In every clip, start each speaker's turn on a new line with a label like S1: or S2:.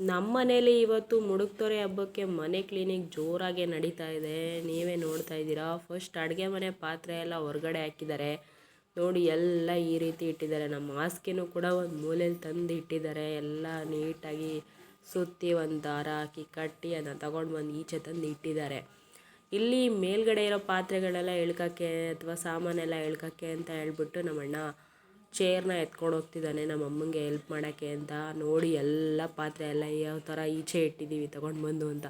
S1: ನಮ್ಮ ಮನೇಲಿ ಇವತ್ತು ಮುಡುಕ್ತೊರೆ ಹಬ್ಬಕ್ಕೆ ಮನೆ ಕ್ಲೀನಿಂಗ್ ಜೋರಾಗೆ ನಡೀತಾ ಇದೆ. ನೀವೇ ನೋಡ್ತಾ ಇದ್ದೀರಾ? ಫಸ್ಟ್ ಅಡುಗೆ ಮನೆ ಪಾತ್ರೆ ಎಲ್ಲ ಹೊರಗಡೆ ಹಾಕಿದ್ದಾರೆ. ನೋಡಿ, ಎಲ್ಲ ಈ ರೀತಿ ಇಟ್ಟಿದ್ದಾರೆ. ನಮ್ಮ ಹಾಸಿಗೆನೂ ಕೂಡ ಒಂದು ಮೂಲೆಯಲ್ಲಿ ತಂದು ಇಟ್ಟಿದ್ದಾರೆ. ಎಲ್ಲ ನೀಟಾಗಿ ಸುತ್ತಿ ಒಂದು ದಾರ ಹಾಕಿ ಕಟ್ಟಿ ಅದನ್ನು ತಗೊಂಡು ಬಂದು ಈಚೆ ತಂದು ಇಟ್ಟಿದ್ದಾರೆ. ಇಲ್ಲಿ ಮೇಲ್ಗಡೆ ಇರೋ ಪಾತ್ರೆಗಳೆಲ್ಲ ಇಳ್ಕಕ್ಕೆ ಅಥವಾ ಸಾಮಾನೆಲ್ಲ ಇಳ್ಕಕ್ಕೆ ಅಂತ ಹೇಳ್ಬಿಟ್ಟು ನಮ್ಮಣ್ಣ ಚೇರ್ನ ಎತ್ಕೊಂಡು ಹೋಗ್ತಿದ್ದಾನೆ ನಮ್ಮ ಅಮ್ಮಂಗೆ ಹೆಲ್ಪ್ ಮಾಡೋಕ್ಕೆ ಅಂತ. ನೋಡಿ ಎಲ್ಲ ಪಾತ್ರೆ ಎಲ್ಲ ಯಾವ ಥರ ಈಚೆ ಇಟ್ಟಿದ್ದೀವಿ, ತಗೊಂಡು ಬಂದು ಅಂತ.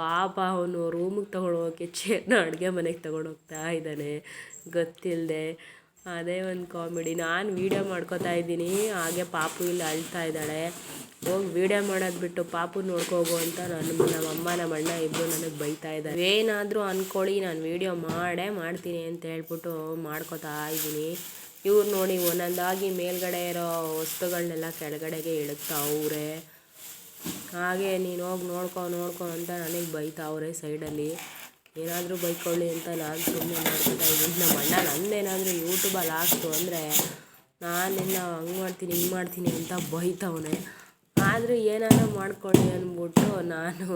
S1: ಪಾಪ ಅವನು ರೂಮಿಗೆ ತೊಗೊಂಡು ಹೋಗೋಕ್ಕೆ ಚೇರ್ನ ಅಡುಗೆ ಮನೆಗೆ ತೊಗೊಂಡು ಹೋಗ್ತಾ ಇದ್ದಾನೆ. ಗೊತ್ತಿಲ್ಲದೆ ಅದೇ ಒಂದು ಕಾಮಿಡಿ ನಾನು ವೀಡಿಯೋ ಮಾಡ್ಕೋತಾ ಇದ್ದೀನಿ. ಹಾಗೆ ಪಾಪು ಇಲ್ಲಿ ಅಳ್ತಾ ಇದ್ದಾಳೆ. ಹೋಗಿ ವೀಡಿಯೋ ಮಾಡೋದು ಬಿಟ್ಟು ಪಾಪು ನೋಡ್ಕೋಬೋ ಅಂತ ನಾನು ನಮ್ಮ ಅಮ್ಮ ನಮ್ಮ ಅಣ್ಣ ಇಬ್ಬರು ನನಗೆ ಬೈತಾ ಇದ್ದಾರೆ. ಏನಾದರೂ ಅಂದ್ಕೊಳ್ಳಿ ನಾನು ವೀಡಿಯೋ ಮಾಡೇ ಮಾಡ್ತೀನಿ ಅಂತ ಹೇಳ್ಬಿಟ್ಟು ಮಾಡ್ಕೋತಾ ಇದ್ದೀನಿ. ಇವ್ರು ನೋಡಿ ಒಂದೊಂದಾಗಿ ಮೇಲ್ಗಡೆ ಇರೋ ವಸ್ತುಗಳನ್ನೆಲ್ಲ ಕೆಳಗಡೆಗೆ ಇಳುಕ್ತಾವ್ರೆ ಹಾಗೆ ನೀನು ಹೋಗಿ ನೋಡ್ಕೊ ನೋಡ್ಕೊ ಅಂತ ನನಗೆ ಬೈತಾವ್ರೆ ಸೈಡಲ್ಲಿ. ಏನಾದರೂ ಬೈಕೊಳ್ಳಿ ಅಂತ ನಾನು ಸುಮ್ಮನೆ ಮಾಡ್ಕೊತಾ ಇದ್ದೀನಿ. ನಮ್ಮ ಅಣ್ಣ ನಂದೇನಾದರೂ ಯೂಟ್ಯೂಬಲ್ಲಿ ಹಾಕ್ತು ಅಂದರೆ ನಾನಿನ್ನ ಹಂಗೆ ಮಾಡ್ತೀನಿ, ಹಿಂಗೆ ಮಾಡ್ತೀನಿ ಅಂತ ಬೈತವನೆ. ಆದರೂ ಏನಾದರೂ ಮಾಡ್ಕೊಳ್ಳಿ ಅಂದ್ಬಿಟ್ಟು ನಾನು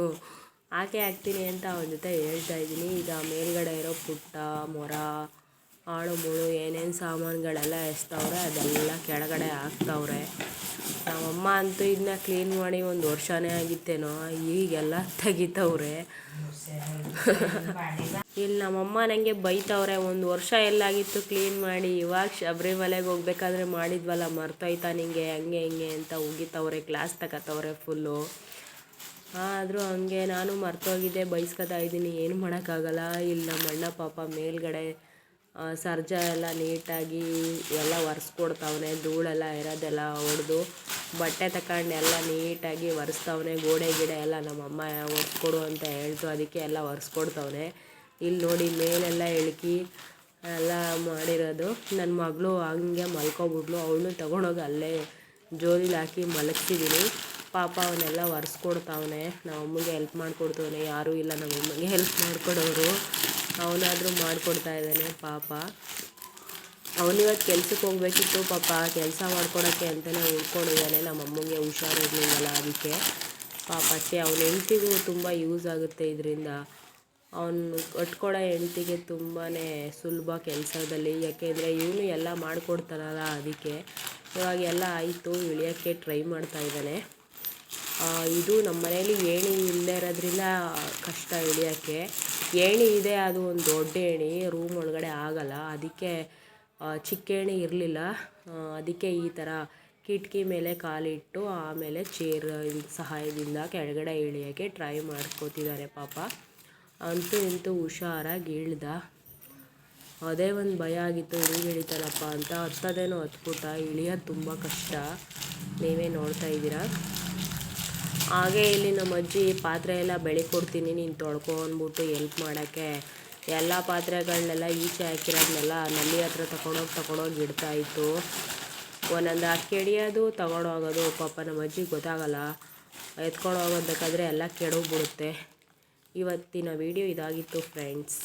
S1: ಆಕೆ ಹಾಕ್ತೀನಿ ಅಂತ ಅವನ ಜೊತೆ ಹೇಳ್ತಾ ಇದ್ದೀನಿ. ಈಗ ಮೇಲ್ಗಡೆ ಇರೋ ಪುಟ್ಟ, ಮೊರ ಆಳು ಮೂಳು, ಏನೇನು ಸಾಮಾನುಗಳೆಲ್ಲ ಎಸ್ತವ್ರೆ, ಅದೆಲ್ಲ ಕೆಳಗಡೆ ಹಾಕ್ತವ್ರೆ. ನಮ್ಮಮ್ಮ ಅಂತೂ ಇದನ್ನ ಕ್ಲೀನ್ ಮಾಡಿ ಒಂದು ವರ್ಷನೇ ಆಗಿತ್ತೇನೋ, ಈಗೆಲ್ಲ ತೆಗಿತವ್ರೆ. ಇಲ್ಲಿ ನಮ್ಮಮ್ಮ ನನಗೆ ಬೈತವ್ರೆ, ಒಂದು ವರ್ಷ ಎಲ್ಲಾಗಿತ್ತು ಕ್ಲೀನ್ ಮಾಡಿ, ಇವಾಗ ಶಬರಿಮಲೆಗೆ ಹೋಗ್ಬೇಕಾದ್ರೆ ಮಾಡಿದ್ವಲ್ಲ, ಮರ್ತೋಯ್ತಾ ನಿಂಗೆ, ಹಂಗೆ, ಹಿಂಗೆ ಅಂತ ಉಗಿತವ್ರೆ ಕ್ಲಾಸ್ ತಗೋತವ್ರೆ ಫುಲ್ಲು ಆದರೂ ಹಂಗೆ ನಾನು ಮರ್ತೋಗಿದ್ದೆ ಬೈಸ್ಕೊತಾ ಇದ್ದೀನಿ, ಏನು ಮಾಡೋಕ್ಕಾಗಲ್ಲ. ಇಲ್ಲಿ ನಮ್ಮ ಅಣ್ಣ ಪಾಪ ಮೇಲ್ಗಡೆ ಸರ್ಜ ಎಲ್ಲ ನೀಟಾಗಿ ಎಲ್ಲ ಒರೆಸ್ಕೊಡ್ತಾವನೆ, ಧೂಳೆಲ್ಲ ಇರೋದೆಲ್ಲ ಹೊಡೆದು ಬಟ್ಟೆ ತಗೊಂಡು ಎಲ್ಲ ನೀಟಾಗಿ ಒರೆಸ್ತಾವ್ನೆ, ಗೋಡೆ ಗಿಡ ಎಲ್ಲ ನಮ್ಮಮ್ಮ ಒರೆಸ್ಕೊಡು ಅಂತ ಹೇಳ್ತು, ಅದಕ್ಕೆ ಎಲ್ಲ ಒರೆಸ್ಕೊಡ್ತಾವ್ನೆ. ಇಲ್ಲಿ ನೋಡಿ ಮೇಲೆಲ್ಲ ಇಳ್ಕಿ ಎಲ್ಲ ಮಾಡಿರೋದು. ನನ್ನ ಮಗಳು ಹಂಗೆ ಮಲ್ಕೊಬಿಟ್ಲು, ಅವಳನ್ನೂ ತೊಗೊಂಡೋಗಿ ಅಲ್ಲೇ ಜೋಲಿಲಿ ಹಾಕಿ ಮಲಗ್ಸಿದ್ದೀನಿ ಪಾಪ ಅವನ್ನೆಲ್ಲ ಒರೆಸ್ಕೊಡ್ತಾವನೆ ನಮ್ಮ ಅಮ್ಮಗೆ ಹೆಲ್ಪ್ ಮಾಡಿಕೊಡ್ತವನೆ, ಯಾರೂ ಇಲ್ಲ ನಮ್ಮ ಅಮ್ಮಗೆ ಹೆಲ್ಪ್ ಮಾಡಿಕೊಡೋರು. ಅವನಾದರೂ ಮಾಡಿಕೊಡ್ತಾ ಇದ್ದಾನೆ, ಪಾಪ. ಅವನಿವತ್ತು ಕೆಲ್ಸಕ್ಕೆ ಹೋಗ್ಬೇಕಿತ್ತು, ಪಾಪ ಕೆಲಸ ಮಾಡ್ಕೊಡೋಕ್ಕೆ ಅಂತಲೇ ಉಳ್ಕೊಂಡಿದ್ದಾನೆ. ನಮ್ಮ ಅಮ್ಮಂಗೆ ಹುಷಾರಿರ್ಲಿಲ್ಲಲ್ಲ ಅದಕ್ಕೆ. ಪಾಪ ಅಷ್ಟೆ ಅವನ ಹೆಂಡ್ತಿಗೂ ತುಂಬ ಯೂಸ್ ಆಗುತ್ತೆ ಇದರಿಂದ. ಅವನು ಕಟ್ಕೊಡೋ ಹೆಂಡ್ತಿಗೆ ತುಂಬಾ ಸುಲಭ ಕೆಲಸದಲ್ಲಿ. ಯಾಕೆಂದರೆ ಇವನು ಎಲ್ಲ ಮಾಡಿಕೊಡ್ತಾನಲ್ಲ ಅದಕ್ಕೆ. ಇವಾಗ ಎಲ್ಲ ಆಯಿತು, ಇಳಿಯೋಕ್ಕೆ ಟ್ರೈ ಮಾಡ್ತಾ ಇದ್ದಾನೆ. ಇದು ನಮ್ಮ ಮನೆಯಲ್ಲಿ ಏಣಿ ಇಲ್ಲದೆ ಇರೋದ್ರಿಂದ ಕಷ್ಟ ಇಳಿಯೋಕ್ಕೆ. ಏಣಿ ಇದೆ, ಅದು ಒಂದು ದೊಡ್ಡ ಏಣಿ, ರೂಮ್ ಒಳಗಡೆ ಆಗೋಲ್ಲ. ಅದಕ್ಕೆ ಚಿಕ್ಕ ಏಣಿ ಇರಲಿಲ್ಲ. ಅದಕ್ಕೆ ಈ ಥರ ಕಿಟಕಿ ಮೇಲೆ ಕಾಲಿಟ್ಟು ಆಮೇಲೆ ಚೇರ್ ಸಹಾಯದಿಂದ ಕೆಳಗಡೆ ಇಳಿಯೋಕ್ಕೆ ಟ್ರೈ ಮಾಡ್ಕೋತಿದ್ದಾರೆ ಪಾಪ. ಅಂತೂ ಇಂತೂ ಹುಷಾರಾಗಿ ಇಳ್ದ. ಅದೇ ಒಂದು ಭಯ ಆಗಿತ್ತು ಹಿಂಗೆ ಇಳಿತಾನಪ್ಪ ಅಂತ. ಹತ್ತದೇನೋ ಹತ್ಬಿಟ್ಟ ಇಳಿಯೋದು ತುಂಬ ಕಷ್ಟ. ನೀವೇ ನೋಡ್ತಾ ಇದ್ದೀರಾ? ಹಾಗೆ ಇಲ್ಲಿ ನಮ್ಮ ಅಜ್ಜಿ ಪಾತ್ರೆ ಎಲ್ಲ ಬೆಳಿ ಕೊಡ್ತೀನಿ, ನೀನು ತೊಳ್ಕೊ ಅಂದ್ಬಿಟ್ಟು ಎಲ್ಪ್ ಮಾಡೋಕ್ಕೆ. ಎಲ್ಲ ಪಾತ್ರೆಗಳನ್ನೆಲ್ಲ ಈಚೆ ಹಾಕಿರೋದನ್ನೆಲ್ಲ ನಲ್ಲಿ ಹತ್ರ ತಗೊಂಡೋಗಿ ತಗೊಂಡೋಗಿ ಇಡ್ತಾ ಇತ್ತು. ಒಂದೊಂದು ಅಕ್ಕಿ ಹಿಡಿಯೋದು ತಗೊಂಡೋಗೋದು ಪಾಪ ನಮ್ಮ ಅಜ್ಜಿ ಗೊತ್ತಾಗಲ್ಲ. ಎತ್ಕೊಂಡು ಹೋಗೋದು ಬೇಕಾದರೆ ಎಲ್ಲ ಕೆಡೋಗ್ಬಿಡುತ್ತೆ. ಇವತ್ತಿನ ವೀಡಿಯೋ ಇದಾಗಿತ್ತು ಫ್ರೆಂಡ್ಸ್